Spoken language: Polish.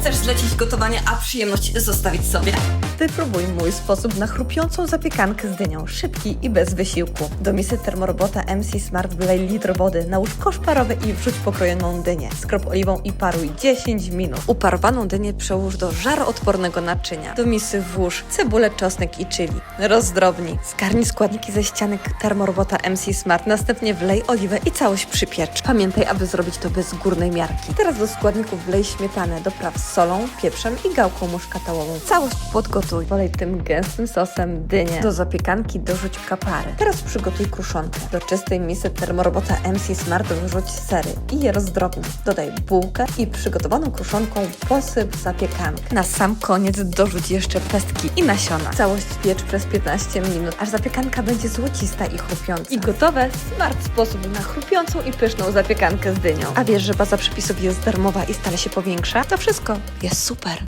Chcesz zlecić gotowanie, a przyjemność zostawić sobie? Wypróbuj mój sposób na chrupiącą zapiekankę z dynią. Szybki i bez wysiłku. Do misy termorobota MC Smart wlej litr wody, nałóż kosz parowy i wrzuć pokrojoną dynię. Skrop oliwą i paruj 10 minut. Uparowaną dynię przełóż do żaroodpornego naczynia. Do misy włóż cebulę, czosnek i chili. Rozdrobnij. Zgarnij składniki ze ścianek termorobota MC Smart, następnie wlej oliwę i całość przypiecz. Pamiętaj, aby zrobić to bez górnej miarki. Teraz do składników wlej śmietanę, dopraw solą, pieprzem i gałką muszkatałową. Całość podgotuj. Polej tym gęstym sosem dynię. Do zapiekanki dorzuć kapary. Teraz przygotuj kruszonkę. Do czystej misy termorobota MC Smart wrzuć sery i je rozdrobnij. Dodaj bułkę i przygotowaną kruszonką posyp zapiekankę. Na sam koniec dorzuć jeszcze pestki i nasiona. Całość piecz przez 15 minut, aż zapiekanka będzie złocista i chrupiąca. I gotowe smart sposób na chrupiącą i pyszną zapiekankę z dynią. A wiesz, że baza przepisów jest darmowa i stale się powiększa? To wszystko jest super.